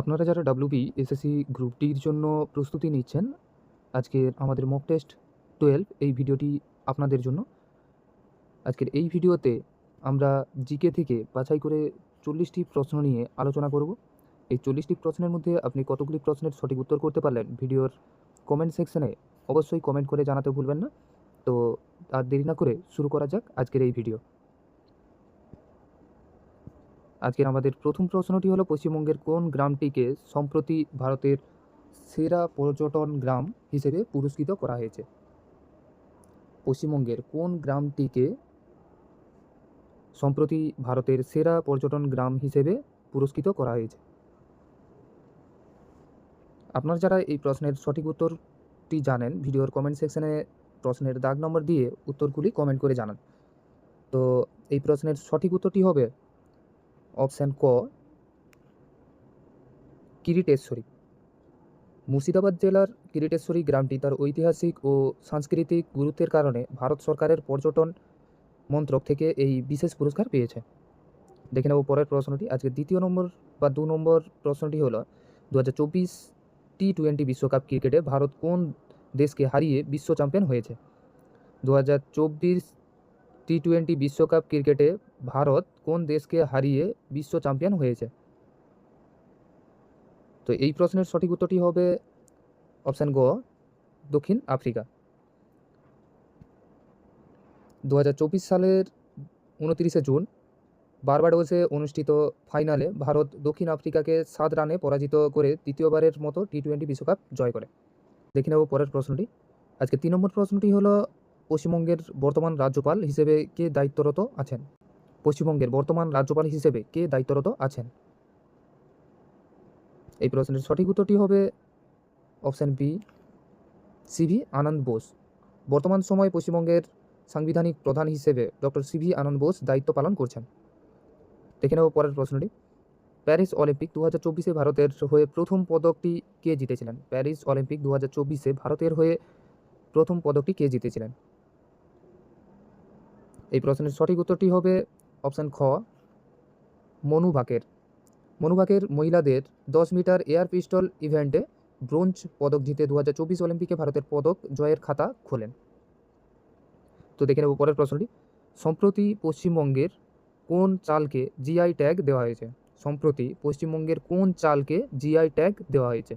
আপনারা যারা WB SSC group ডির জন্য প্রস্তুতি নিচ্ছেন, আজকের আমাদের মক টেস্ট টুয়েলভ এই ভিডিওটি আপনাদের জন্য। আজকের এই ভিডিওতে আমরা জিকে থেকে বাছাই করে চল্লিশটি প্রশ্ন নিয়ে আলোচনা করব। এই চল্লিশটি প্রশ্নের মধ্যে আপনি কতগুলি প্রশ্নের সঠিক উত্তর করতে পারলেন ভিডিওর কমেন্ট সেকশানে অবশ্যই কমেন্ট করে জানাতে ভুলবেন না। তো আর দেরি না করে শুরু করা যাক আজকের এই ভিডিও। আজকের আমাদের প্রথম প্রশ্নটি হলো পশ্চিমবঙ্গের কোন গ্রামটিকে সম্প্রতি ভারতের সেরা পর্যটন গ্রাম হিসেবে পুরস্কৃত করা হয়েছে? পশ্চিমবঙ্গের কোন গ্রামটিকে সম্প্রতি ভারতের সেরা পর্যটন গ্রাম হিসেবে পুরস্কৃত করা হয়েছে? আপনারা যারা এই প্রশ্নের সঠিক উত্তরটি জানেন, ভিডিওর কমেন্ট সেকশনে প্রশ্নের দাগ নম্বর দিয়ে উত্তরগুলি কমেন্ট করে জানান। তো এই প্রশ্নের সঠিক উত্তরটি হবে অপশান ক, কিরিটেশ্বরী। মুর্শিদাবাদ জেলার কিরিটেশ্বরী গ্রামটি তার ঐতিহাসিক ও সাংস্কৃতিক গুরুত্বের কারণে ভারত সরকারের পর্যটন মন্ত্রক থেকে এই বিশেষ পুরস্কার পেয়েছে। দেখে নেব পরের প্রশ্নটি। আজকে দ্বিতীয় নম্বর বা দু নম্বর প্রশ্নটি হলো দু হাজার চব্বিশ টি টোয়েন্টি বিশ্বকাপ ক্রিকেটে ভারত কোন দেশকে হারিয়ে বিশ্ব চ্যাম্পিয়ন হয়েছে? দু হাজার চব্বিশ টি টোয়েন্টি বিশ্বকাপ ক্রিকেটে ভারত কোন দেশকে হারিয়ে বিশ্ব চ্যাম্পিয়ন হয়েছে? তো এই প্রশ্নের সঠিক উত্তরটি হবে অপশান গ, দক্ষিণ আফ্রিকা। দু হাজার চব্বিশ সালের উনতিরিশে জুন বারবাডোসে অনুষ্ঠিত ফাইনালে ভারত দক্ষিণ আফ্রিকাকে সাত রানে পরাজিত করে তৃতীয়বারের মতো টি টোয়েন্টি বিশ্বকাপ জয় করে। দেখে নেব পরের প্রশ্নটি। আজকে তিন নম্বর প্রশ্নটি হলো পশ্চিমবঙ্গের বর্তমান রাজ্যপাল হিসেবে কে দায়িত্বরত আছেন? পশ্চিমবঙ্গের বর্তমান রাজ্যপাল হিসেবে কে দায়িত্বরত আছেন? এই প্রশ্নের সঠিক উত্তরটি হবে option B CV Ananda Bose. বর্তমান সময়ে পশ্চিমবঙ্গের সাংবিধানিক প্রধান হিসেবে ডক্টর সিভি আনন্দ বোস দায়িত্ব পালন করছেন। দেখে নেব পরের প্রশ্নটি। প্যারিস অলিম্পিক দু হাজার চব্বিশে ভারতের হয়ে প্রথম পদকটি কে জিতেছিলেন? প্যারিস অলিম্পিক দু হাজার চব্বিশে ভারতের হয়ে প্রথম পদকটি কে জিতেছিলেন? এই প্রশ্নের সঠিক উত্তরটি হবে অপশান খ মনুভাকের মনুভাকের মহিলাদের দশ মিটার এয়ার পিস্টল ইভেন্টে ব্রোঞ্জ পদক জিতে দু হাজার চব্বিশ অলিম্পিকে ভারতের পদক জয়ের খাতা খোলেন। তো দেখে নেব পরের প্রশ্নটি। সম্প্রতি পশ্চিমবঙ্গের কোন চালকে জিআই ট্যাগ দেওয়া হয়েছে? সম্প্রতি পশ্চিমবঙ্গের কোন চালকে জিআই ট্যাগ দেওয়া হয়েছে?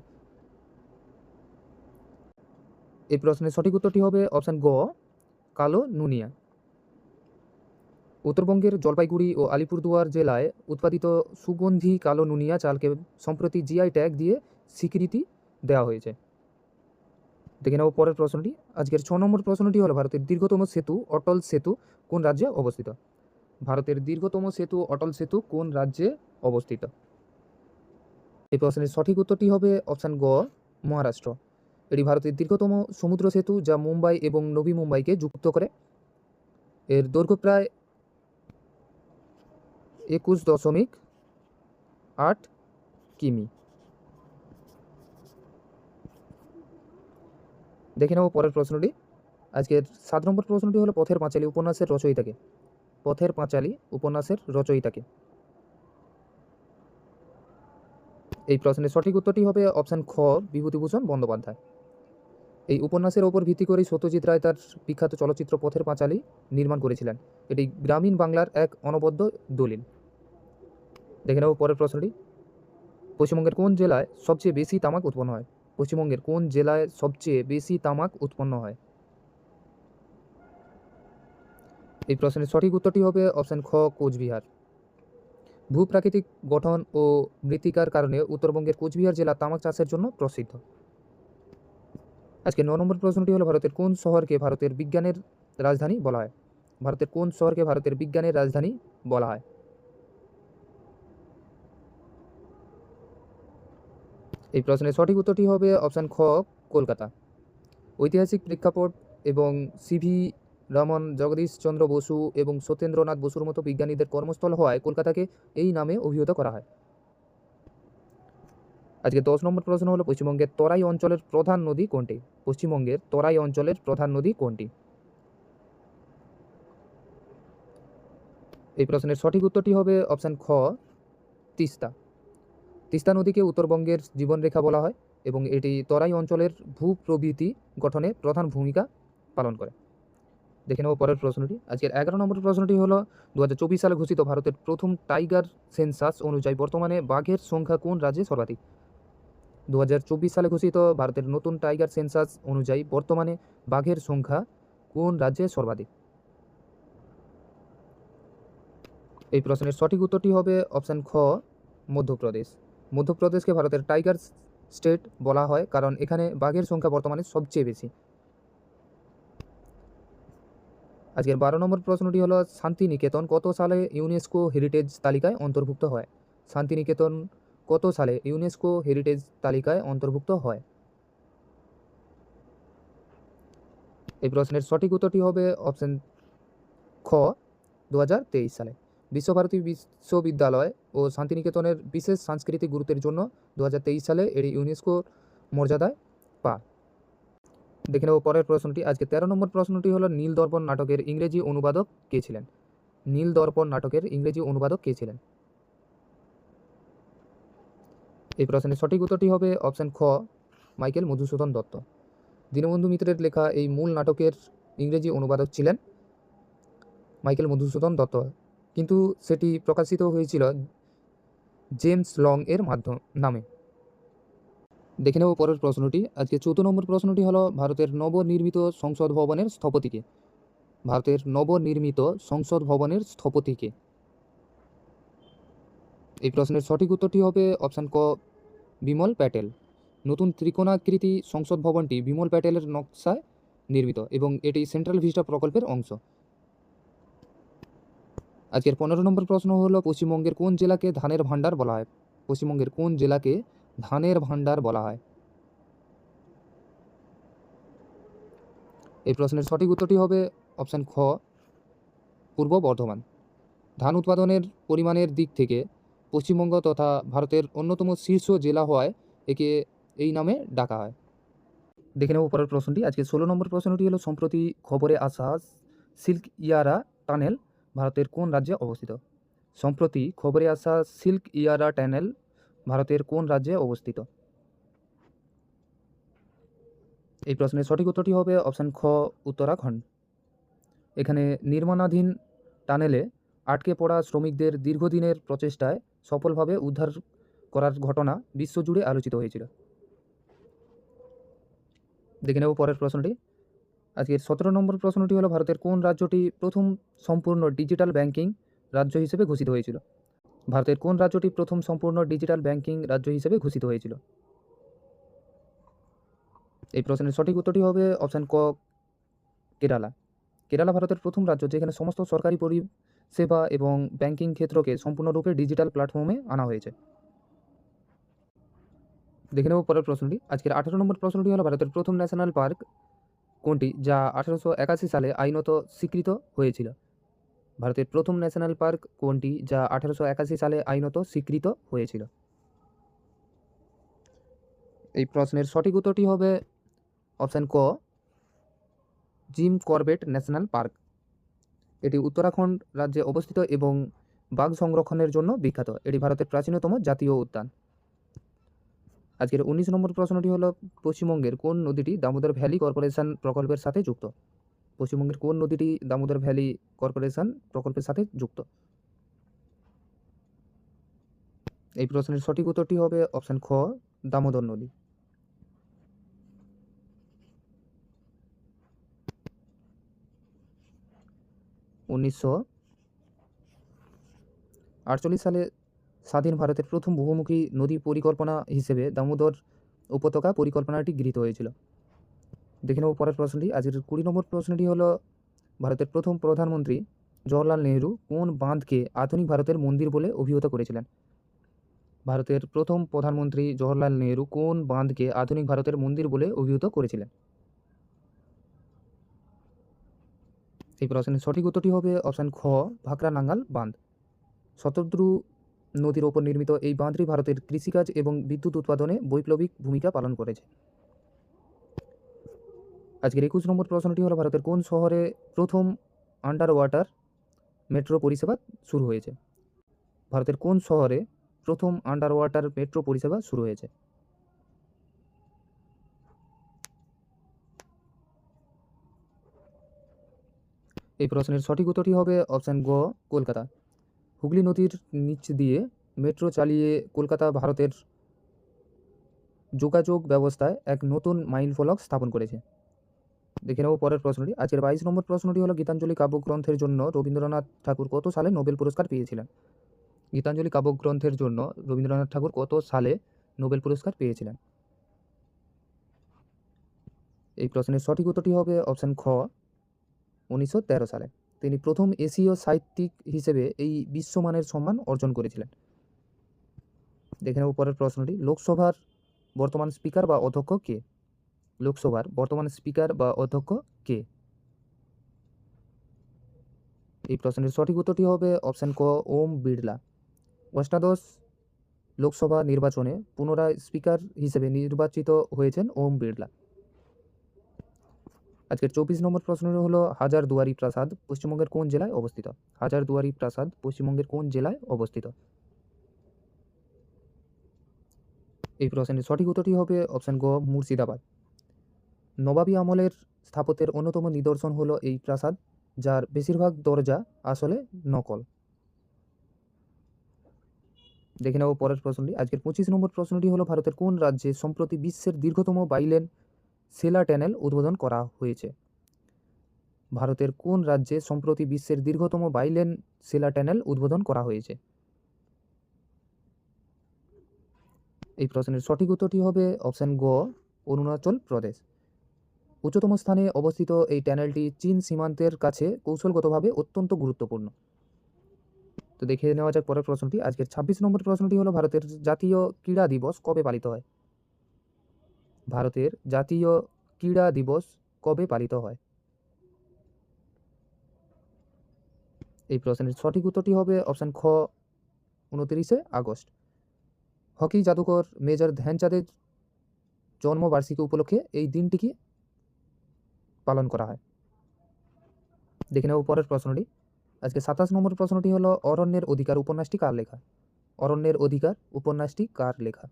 এই প্রশ্নের সঠিক উত্তরটি হবে অপশান গ, কালো নুনিয়া। উত্তরবঙ্গের জলপাইগুড়ি ও আলিপুরদুয়ার জেলায় উৎপাদিত সুগন্ধি কালো নুনিয়া চালকে সম্প্রতি জিআই ট্যাগ দিয়ে স্বীকৃতি দেওয়া হয়েছে। দেখে নেব পরের প্রশ্নটি। আজকের ছ নম্বর প্রশ্নটি হলো ভারতের দীর্ঘতম সেতু অটল সেতু কোন রাজ্যে অবস্থিত? ভারতের দীর্ঘতম সেতু অটল সেতু কোন রাজ্যে অবস্থিত? এই প্রশ্নের সঠিক উত্তরটি হবে অপশান গ, মহারাষ্ট্র। এটি ভারতের দীর্ঘতম সমুদ্র সেতু যা মুম্বাই এবং নবী মুম্বাইকে যুক্ত করে। এর দৈর্ঘ্য প্রায় একুশ দশমিক আট কিমি। দেখে নেব পরের প্রশ্নটি। আজকের সাত নম্বর প্রশ্নটি হলো পথের পাঁচালী উপন্যাসের রচয়িতাকে। পথের পাঁচালী উপন্যাসের রচয়িতাকে। এই প্রশ্নের সঠিক উত্তরটি হবে অপশান খ, বিভূতিভূষণ বন্দ্যোপাধ্যায়। এই উপন্যাসের ওপর ভিত্তি করেই সত্যজিৎ রায় তার বিখ্যাত চলচ্চিত্র পথের পাঁচালী নির্মাণ করেছিলেন। এটি গ্রামীণ বাংলার এক অনবদ্য দলিল। দেখে নেব পরের প্রশ্নটি। পশ্চিমবঙ্গের কোন জেলায় সবচেয়ে বেশি তামাক উৎপন্ন হয়? পশ্চিমবঙ্গের কোন জেলায় সবচেয়ে বেশি তামাক উৎপন্ন হয়? এই প্রশ্নের সঠিক উত্তরটি হবে অপশান খ, কোচবিহার। ভূপ্রাকৃতিক গঠন ও মৃত্তিকার কারণে উত্তরবঙ্গের কোচবিহার জেলা তামাক চাষের জন্য প্রসিদ্ধ। আজকে ন নম্বর প্রশ্নটি হলো, ভারতের কোন শহরকে ভারতের বিজ্ঞানের রাজধানী বলা হয়? ভারতের কোন শহরকে ভারতের বিজ্ঞানের রাজধানী বলা হয়? এই প্রশ্নের সঠিক উত্তরটি হবে অপশান খ, কলকাতা। ঐতিহাসিক প্রেক্ষাপট এবং সিভি রমন, জগদীশ চন্দ্র বসু এবং সত্যেন্দ্রনাথ বসুর মতো বিজ্ঞানীদের কর্মস্থল হওয়ায় কলকাতাকে এই নামে অভিহিত করা হয়। আজকে দশ নম্বর প্রশ্ন হলো, পশ্চিমবঙ্গের তরাই অঞ্চলের প্রধান নদী কোনটি? পশ্চিমবঙ্গের তরাই অঞ্চলের প্রধান নদী কোনটি? এই প্রশ্নের সঠিক উত্তরটি হবে অপশান খ, তিস্তা। তিস্তা নদীকে উত্তরবঙ্গের জীবনরেখা বলা হয় এবং এটি তরাই অঞ্চলের ভূপ্রবৃতি গঠনে প্রধান ভূমিকা পালন করে। দেখে নেব পরের প্রশ্নটি। আজকের এগারো নম্বর প্রশ্নটি হলো দু হাজার চব্বিশ সালে ঘোষিত ভারতের প্রথম টাইগার সেন্সাস অনুযায়ী বর্তমানে বাঘের সংখ্যা কোন রাজ্যে সর্বাধিক? দু হাজার চব্বিশ সালে ঘোষিত ভারতের নতুন টাইগার সেন্সাস অনুযায়ী বর্তমানে বাঘের সংখ্যা কোন রাজ্যে সর্বাধিক? এই প্রশ্নের সঠিক উত্তরটি হবে অপশান খ, মধ্যপ্রদেশ। মধ্যপ্রদেশকে ভারতের টাইগার স্টেট বলা হয়, কারণ এখানে বাঘের সংখ্যা বর্তমানে সবচেয়ে বেশি। আজকের বারো নম্বর প্রশ্নটি হলো, শান্তিনিকেতন কত সালে ইউনেস্কো হেরিটেজ তালিকায় অন্তর্ভুক্ত হয়? শান্তিনিকেতন কত সালে ইউনেস্কো হেরিটেজ তালিকায় অন্তর্ভুক্ত হয়? এই প্রশ্নের সঠিক উত্তরটি হবে অপশন খ দু হাজার তেইশ সালে। বিশ্বভারতী বিশ্ববিদ্যালয় ও শান্তিনিকেতনের বিশেষ সাংস্কৃতিক গুরুত্বের জন্য দু হাজার তেইশ সালে এটি ইউনেস্কো মর্যাদায় পায় দেখে নেব পরের প্রশ্নটি। আজকে তেরো নম্বর প্রশ্নটি হলো, নীল দর্পণ নাটকের ইংরেজি অনুবাদক কে ছিলেন? নীল দর্পণ নাটকের ইংরেজি অনুবাদক কে ছিলেন? এই প্রশ্নের সঠিক উত্তরটি হবে অপশন খ, মাইকেল মধুসূদন দত্ত। দীনবন্ধু মিত্রের লেখা এই মূল নাটকের ইংরেজি অনুবাদক ছিলেন মাইকেল মধুসূদন দত্ত। কিন্তু সেটি প্রকাশিত হয়েছিল জেমস লং এর মাধ্যম, নামে। দেখে নেব পরের প্রশ্নটি। আজকে চৌদ্দ নম্বর প্রশ্নটি হলো ভারতের নবনির্মিত সংসদ ভবনের স্থপতিকে। ভারতের নবনির্মিত সংসদ ভবনের স্থপতিকে। এই প্রশ্নের সঠিক উত্তরটি হবে অপশান ক, বিমল প্যাটেল। নতুন ত্রিকোণাকৃতি সংসদ ভবনটি বিমল প্যাটেলের নকশায় নির্মিত এবং এটি সেন্ট্রাল ভিস্টা প্রকল্পের অংশ। আজকের পনেরো নম্বর প্রশ্ন হলো, পশ্চিমবঙ্গের কোন জেলাকে ধানের ভাণ্ডার বলা হয়? পশ্চিমবঙ্গের কোন জেলাকে ধানের ভাণ্ডার বলা হয়? এই প্রশ্নের সঠিক উত্তরটি হবে অপশান খ, পূর্ব বর্ধমান। ধান উৎপাদনের পরিমাণের দিক থেকে পশ্চিমবঙ্গ তথা ভারতের অন্যতম শীর্ষ জেলা হওয়ায় একে এই নামে ডাকা হয়। দেখে নেব পরের প্রশ্নটি। আজকে ষোলো নম্বর প্রশ্নটি হলো, সম্প্রতি খবরে আসা সিল্ক ইয়ারা টানেল ভারতের কোন রাজ্যে অবস্থিত? সম্প্রতি খবরে আসা সিল্ক ইয়ারা ট্যানেল ভারতের কোন রাজ্যে অবস্থিত? এই প্রশ্নের সঠিক উত্তরটি হবে অপশান খ, উত্তরাখণ্ড। এখানে নির্মাণাধীন টানেলে আটকে পড়া শ্রমিকদের দীর্ঘদিনের প্রচেষ্টায় সফলভাবে উদ্ধার করার ঘটনা বিশ্বজুড়ে আলোচিত হয়েছিল। দেখে নেব পরের প্রশ্নটি। আজকের সতেরো নম্বর প্রশ্নটি হলো, ভারতের কোন রাজ্যটি প্রথম সম্পূর্ণ ডিজিটাল ব্যাংকিং রাজ্য হিসেবে ঘোষিত হয়েছিল? ভারতের কোন রাজ্যটি প্রথম সম্পূর্ণ ডিজিটাল ব্যাংকিং রাজ্য হিসেবে ঘোষিত হয়েছিল? এই প্রশ্নের সঠিক উত্তরটি হবে অপশান ক, কেরালা। কেরালা ভারতের প্রথম রাজ্য যেখানে সমস্ত সরকারি পরিষেবা এবং ব্যাংকিং ক্ষেত্রকে সম্পূর্ণরূপে ডিজিটাল প্ল্যাটফর্মে আনা হয়েছে। দেখে নেব পরের প্রশ্নটি। আজকের আঠারো নম্বর প্রশ্নটি হলো, ভারতের প্রথম ন্যাশনাল পার্ক কোনটি যা আঠারোশো একাশি সালে আইনত স্বীকৃত হয়েছিল? ভারতের প্রথম ন্যাশনাল পার্ক কোনটি যা আঠারোশো একাশি সালে আইনত স্বীকৃত হয়েছিল? এই প্রশ্নের সঠিক উত্তরটি হবে অপশান ক, জিম করবেট ন্যাশনাল পার্ক। এটি উত্তরাখণ্ড রাজ্যে অবস্থিত এবং বাঘ সংরক্ষণের জন্য বিখ্যাত। এটি ভারতের প্রাচীনতম জাতীয় উদ্যান। আজকের উনিশ নম্বর প্রশ্নটি হলো, পশ্চিমবঙ্গের কোন নদীটি দামোদর ভ্যালি কর্পোরেশন প্রকল্পের সাথে যুক্ত? পশ্চিমবঙ্গের কোন নদীটি দামোদর ভ্যালি কর্পোরেশন প্রকল্পের সাথে যুক্ত? এই প্রশ্নের সঠিক উত্তরটি হবে অপশান খ, দামোদর নদী। উনিশশো আটচল্লিশ সালে স্বাধীন ভারতের প্রথম বহুমুখী নদী পরিকল্পনা হিসেবে দামোদর উপত্যকা পরিকল্পনাটি গৃহীত হয়েছিল। দেখে নেব পরের প্রশ্নটি। আজকের কুড়ি নম্বর প্রশ্নটি হলো, ভারতের প্রথম প্রধানমন্ত্রী জওহরলাল নেহরু কোন বাঁধকে আধুনিক ভারতের মন্দির বলে অভিহিত করেছিলেন? ভারতের প্রথম প্রধানমন্ত্রী জওহরলাল নেহরু কোন বাঁধকে আধুনিক ভারতের মন্দির বলে অভিহিত করেছিলেন? এই প্রশ্নের সঠিক উত্তরটি হবে অপশান খ ভাকরা নাঙ্গাল বাঁধ শতদ্রু নদীর ওপর নির্মিত এই বাঁধটি ভারতের কৃষিকাজ এবং বিদ্যুৎ উৎপাদনে বৈপ্লবিক ভূমিকা পালন করেছে। আজকের একুশ নম্বর প্রশ্নটি হলো, ভারতের কোন শহরে প্রথম আন্ডার ওয়াটার মেট্রো পরিষেবা শুরু হয়েছে? ভারতের কোন শহরে প্রথম আন্ডার ওয়াটার মেট্রো পরিষেবা শুরু হয়েছে? এই প্রশ্নের সঠিক উত্তরটি হবে অপশান গ, কলকাতা। হুগলি নদীর নিচ দিয়ে মেট্রো চালিয়ে কলকাতা ভারতের যোগাযোগ ব্যবস্থায় এক নতুন মাইল ফলক স্থাপন করেছে। দেখে নেব পরের প্রশ্নটি। আজকের বাইশ নম্বর প্রশ্নটি হলো, গীতাঞ্জলি কাব্যগ্রন্থের জন্য রবীন্দ্রনাথ ঠাকুর কত সালে নোবেল পুরস্কার পেয়েছিলেন? গীতাঞ্জলি কাব্যগ্রন্থের জন্য রবীন্দ্রনাথ ঠাকুর কত সালে নোবেল পুরস্কার পেয়েছিলেন? এই প্রশ্নের সঠিক উত্তরটি হবে অপশান খ, উনিশশো তেরো সালে। তিনি প্রথম এশীয় সাহিত্যিক হিসেবে এই বিশ্বমানের সম্মান অর্জন করেছিলেন। দেখে নেব পরের প্রশ্নটি, লোকসভার বর্তমান স্পিকার বা অধ্যক্ষ কে? লোকসভার বর্তমান স্পিকার বা অধ্যক্ষ কে? এই প্রশ্নের সঠিক উত্তরটি হবে অপশান ক, ওম বিড়লা। অষ্টাদশ লোকসভা নির্বাচনে পুনরায় স্পিকার হিসেবে নির্বাচিত হয়েছেন ওম বিড়লা। আজকের চব্বিশ নম্বর প্রশ্নটি হলো, হাজারদুয়ারি প্রাসাদ পশ্চিমবঙ্গের কোন জেলায় অবস্থিত? হাজারদুয়ারি প্রাসাদ পশ্চিমবঙ্গের কোন জেলায় অবস্থিত? এই প্রশ্নের সঠিক উত্তরটি হবে অপশান গ, মুর্শিদাবাদ। নবাবী আমলের স্থাপত্যের অন্যতম নিদর্শন হলো এই প্রাসাদ, যার বেশিরভাগ দরজা আসলে নকল। দেখে নেব পরের প্রশ্নটি। আজকের পঁচিশ নম্বর প্রশ্নটি হলো, ভারতের কোন রাজ্যে সম্প্রতি বিশ্বের দীর্ঘতম বাইলেন সেলা ট্যানেল উদ্বোধন করা হয়েছে। ভারতের কোন রাজ্যে সম্প্রতি বিশ্বের দীর্ঘতম বাইলেন সেলা ট্যানেল উদ্বোধন করা হয়েছে? এই প্রশ্নের সঠিক উত্তরটি হবে অপশান গ, অরুণাচল প্রদেশ। উচ্চতম স্থানে অবস্থিত এই ট্যানেলটি চীন সীমান্তের কাছে কৌশলগতভাবে অত্যন্ত গুরুত্বপূর্ণ। তো দেখে নেওয়া যাক পরের প্রশ্নটি। আজকের ছাব্বিশ নম্বর প্রশ্নটি হলো, ভারতের জাতীয় ক্রীড়া দিবস কবে পালিত হয়? ভারতের জাতীয় ক্রীড়া দিবস কবে পালিত হয়? এই প্রশ্নের সঠিক উত্তরটি হবে অপশান খ, উনতিরিশে আগস্ট। হকি জাদুকর মেজর ধ্যানচাঁদের জন্মবার্ষিকী উপলক্ষে এই দিনটিকে পালন করা হয়? দেখে নেব পরের প্রশ্নটি। আজকে সাতাশ নম্বর প্রশ্নটি হলো, অরণ্যের অধিকার উপন্যাসটি কার লেখা? অরণ্যের অধিকার উপন্যাসটি কার লেখা?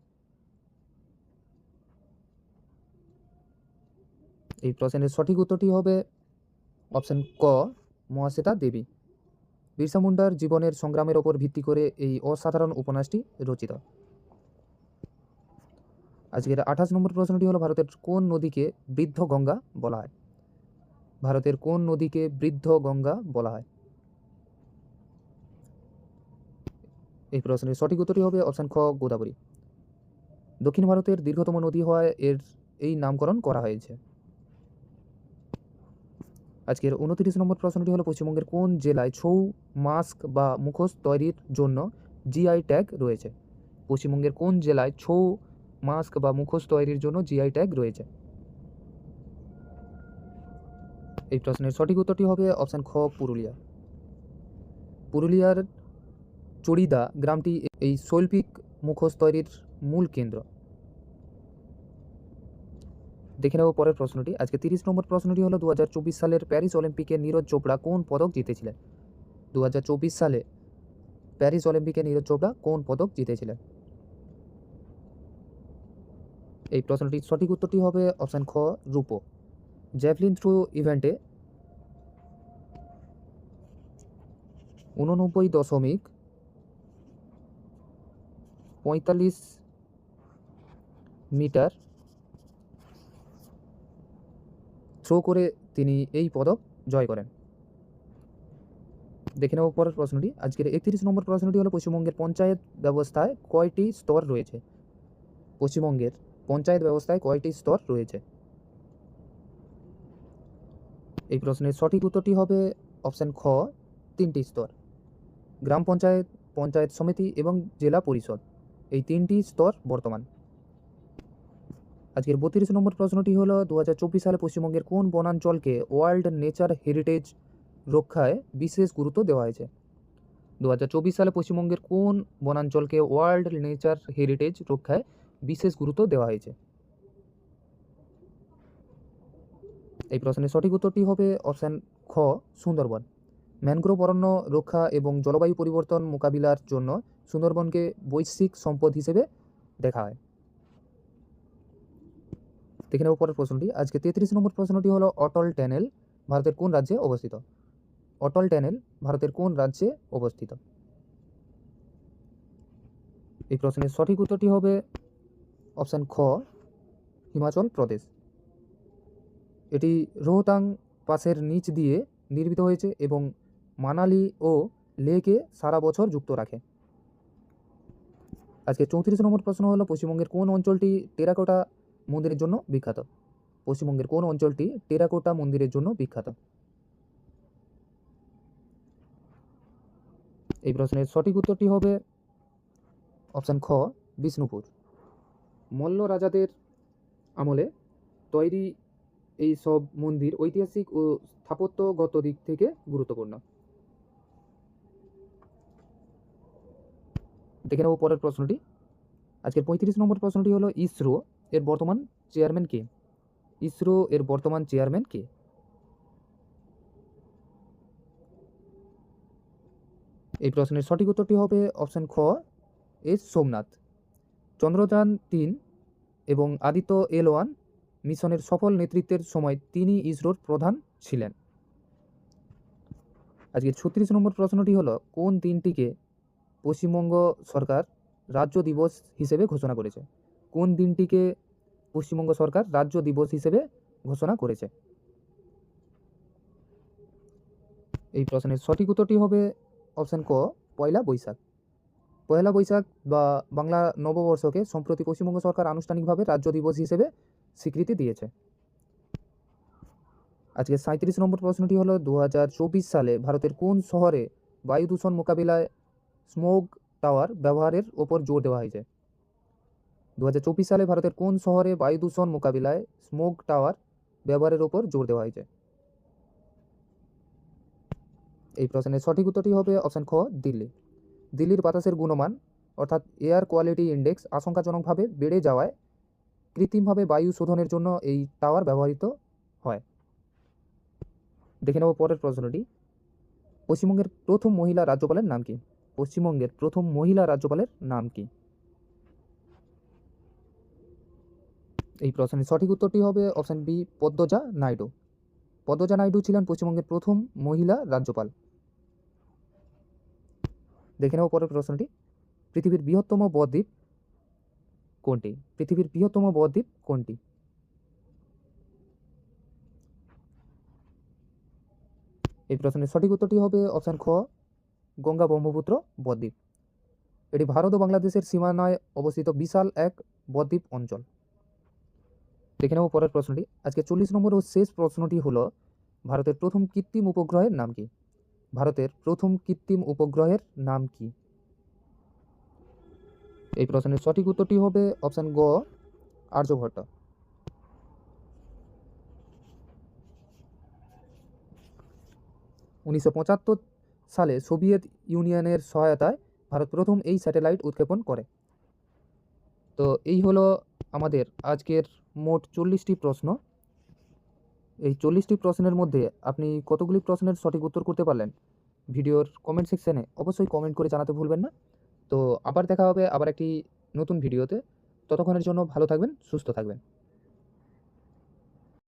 এই প্রশ্নের সঠিক উত্তরটি হবে অপশন ক, মহাশ্বেতা দেবী। বিরসা মুন্ডার জীবনের সংগ্রামের ওপর ভিত্তি করে এই অসাধারণ উপন্যাসটি রচিত। আজকের আঠাশ নম্বর প্রশ্নটি হলো ভারতের কোন নদীকে বৃদ্ধ গঙ্গা বলা হয়? ভারতের কোন নদীকে বৃদ্ধ গঙ্গা বলা হয়? এই প্রশ্নের সঠিক উত্তরটি হবে অপশন খ, গোদাবরী। দক্ষিণ ভারতের দীর্ঘতম নদী হওয়ায় এর এই নামকরণ করা হয়েছে। আজকের উনত্রিশ নম্বর প্রশ্নটি হলো পশ্চিমবঙ্গের কোন জেলায় ছৌ, মাস্ক বা মুখোশ তৈরির জন্য জিআই ট্যাগ রয়েছে? পশ্চিমবঙ্গের কোন জেলায় ছৌ, মাস্ক বা মুখোশ তৈরির জন্য জিআই ট্যাগ রয়েছে? এই প্রশ্নের সঠিক উত্তরটি হবে অপশান খ, পুরুলিয়া। পুরুলিয়ার চড়িদা গ্রামটি এই শৈল্পিক মুখোশ তৈরির মূল কেন্দ্র। দেখে নেব পরের প্রশ্নটি। আজকে তিরিশ নম্বর প্রশ্নটি হলো দু হাজার চব্বিশ সালের প্যারিস অলিম্পিকে নীরজ চোপড়া কোন পদক জিতেছিলেন? দু হাজার চব্বিশ সালে প্যারিস অলিম্পিকে নীরজ চোপড়া কোন পদক জিতেছিলেন? এই প্রশ্নটির সঠিক উত্তরটি হবে অপশান খ, রূপো। জ্যাভলিন থ্রু ইভেন্টে উননব্বই দশমিক পঁয়তাল্লিশ মিটার থ্রো করে তিনি এই পদক জয় করেন। দেখে নেব পরের প্রশ্নটি। আজকের একত্রিশ নম্বর প্রশ্নটি হলো, পশ্চিমবঙ্গের পঞ্চায়েত ব্যবস্থায় কয়টি স্তর রয়েছে? পশ্চিমবঙ্গের পঞ্চায়েত ব্যবস্থায় কয়টি স্তর রয়েছে? এই প্রশ্নের সঠিক উত্তরটি হবে অপশান খ, তিনটি স্তর। গ্রাম পঞ্চায়েত পঞ্চায়েত সমিতি এবং জেলা পরিষদ। এই তিনটি স্তর বর্তমান। আজকের বত্রিশ নম্বর প্রশ্নটি হলো দু হাজার চব্বিশ সালে পশ্চিমবঙ্গের কোন বনাঞ্চলকে ওয়ার্ল্ড নেচার হেরিটেজ রক্ষায় বিশেষ গুরুত্ব দেওয়া হয়েছে? দু হাজার চব্বিশ সালে পশ্চিমবঙ্গের কোন বনাঞ্চলকে ওয়ার্ল্ড নেচার হেরিটেজ রক্ষায় বিশেষ গুরুত্ব দেওয়া হয়েছে? এই প্রশ্নের সঠিক উত্তরটি হবে অপশান খ, সুন্দরবন। ম্যানগ্রোভ অরণ্য রক্ষা এবং জলবায়ু পরিবর্তন মোকাবিলার জন্য সুন্দরবনকে বৈশ্বিক সম্পদ হিসেবে দেখা হয়। দেখে নেব পরের প্রশ্নটি। আজকে তেত্রিশ নম্বর প্রশ্নটি হলো অটল ট্যানেল ভারতের কোন রাজ্যে অবস্থিত? অটল ট্যানেল ভারতের কোন রাজ্যে অবস্থিত? এই প্রশ্নের সঠিক উত্তরটি হবে অপশান খ, হিমাচল প্রদেশ। এটি রোহতাং পাসের নিচ দিয়ে নির্মিত হয়েছে এবং মানালি ও লেকে সারা বছর যুক্ত রাখে। আজকে চৌত্রিশ নম্বর প্রশ্ন হলো পশ্চিমবঙ্গের কোন অঞ্চলটি টেরাকোটা মন্দিরের জন্য বিখ্যাত। পশ্চিমবঙ্গের কোন অঞ্চলটি টেরাকোটা মন্দিরের জন্য বিখ্যাত? এই প্রশ্নের সঠিক উত্তরটি হবে অপশান খ, বিষ্ণুপুর। মল্ল রাজাদের আমলে তৈরি এই সব মন্দির ঐতিহাসিক ও স্থাপত্যগত দিক থেকে গুরুত্বপূর্ণ। দেখে নেব পরের প্রশ্নটি। আজকের পঁয়ত্রিশ নম্বর প্রশ্নটি হলো, ইসরো এর বর্তমান চেয়ারম্যান কে? ইসরো এর বর্তমান চেয়ারম্যান কে? এই প্রশ্নের সঠিক উত্তরটি হবে অপশান খ এস সোমনাথ। চন্দ্রযান তিন এবং আদিত্য এল ওয়ান মিশনের সফল নেতৃত্বের সময় তিনি ইসরোর প্রধান ছিলেন। আজকে ছত্রিশ নম্বর প্রশ্নটি হলো, কোন দিনটিকে পশ্চিমবঙ্গ সরকার রাজ্য দিবস হিসেবে ঘোষণা করেছে? কোন দিনটিকে পশ্চিমবঙ্গ সরকার রাজ্য দিবস হিসেবে ঘোষণা করেছে? এই প্রশ্নের সঠিক উত্তরটি হবে অপশান ক, পয়লা বৈশাখ। পয়লা বৈশাখ বা বাংলা নববর্ষকে সম্প্রতি পশ্চিমবঙ্গ সরকার আনুষ্ঠানিকভাবে রাজ্য দিবস হিসেবে স্বীকৃতি দিয়েছে। আজকে সাঁত্রিশ নম্বর প্রশ্নটি হলো দু হাজার চব্বিশ সালে ভারতের কোন শহরে বায়ু দূষণ মোকাবিলায় স্মোক টাওয়ার ব্যবহারের ওপর জোর দেওয়া হয়েছে? দু হাজার চব্বিশ সালে ভারতের কোন শহরে বায়ু দূষণ মোকাবিলায় স্মোক টাওয়ার ব্যবহারের ওপর জোর দেওয়া হয়েছে? এই প্রশ্নের সঠিক উত্তরটি হবে অপশান খ, দিল্লি। দিল্লির বাতাসের গুণমান, অর্থাৎ এয়ার কোয়ালিটি ইন্ডেক্স আশঙ্কাজনকভাবে বেড়ে যাওয়ায় কৃত্রিমভাবে বায়ু শোধনের জন্য এই টাওয়ার ব্যবহৃত হয়। দেখে নেব পরের প্রশ্নটি। পশ্চিমবঙ্গের প্রথম মহিলা রাজ্যপালের নাম কি? পশ্চিমবঙ্গের প্রথম মহিলা রাজ্যপালের নাম কি? এই প্রশ্নের সঠিক উত্তরটি হবে অপশান বি পদ্মজা নাইডু। পদ্মজা নাইডু ছিলেন পশ্চিমবঙ্গের প্রথম মহিলা রাজ্যপাল। দেখে নেব পরের প্রশ্নটি। পৃথিবীর বৃহত্তম বদ্বীপ কোনটি? পৃথিবীর বৃহত্তম বদ্বীপ কোনটি? এই প্রশ্নের সঠিক উত্তরটি হবে অপশান খ, গঙ্গা ব্রহ্মপুত্র বদ্বীপ। এটি ভারত ও বাংলাদেশের সীমানায় অবস্থিত বিশাল এক বদ্বীপ অঞ্চল। দেখে নেব পরের প্রশ্নটি। আজকে চল্লিশ নম্বর ও শেষ প্রশ্নটি হলো, ভারতের প্রথম কৃত্রিম উপগ্রহের নাম কি? ভারতের প্রথম কৃত্রিম উপগ্রহের নাম কি? এই প্রশ্নের সঠিক উত্তরটি হবে অপশান গ আর্যভট্ট উনিশশো পঁচাত্তর সালে সোভিয়েত ইউনিয়নের সহায়তায় ভারত প্রথম এই স্যাটেলাইট উৎক্ষেপণ করে। তো এই হলো আমাদের আজকের মোট চল্লিশটি প্রশ্ন। এই চল্লিশটি প্রশ্নের মধ্যে আপনি কতগুলি প্রশ্নের সঠিক উত্তর করতে পারলেন? ভিডিওর কমেন্ট সেকশানে অবশ্যই কমেন্ট করে জানাতে ভুলবেন না। তো আবার দেখা হবে আবার একটি নতুন ভিডিওতে। ততক্ষণের জন্য ভালো থাকবেন, সুস্থ থাকবেন।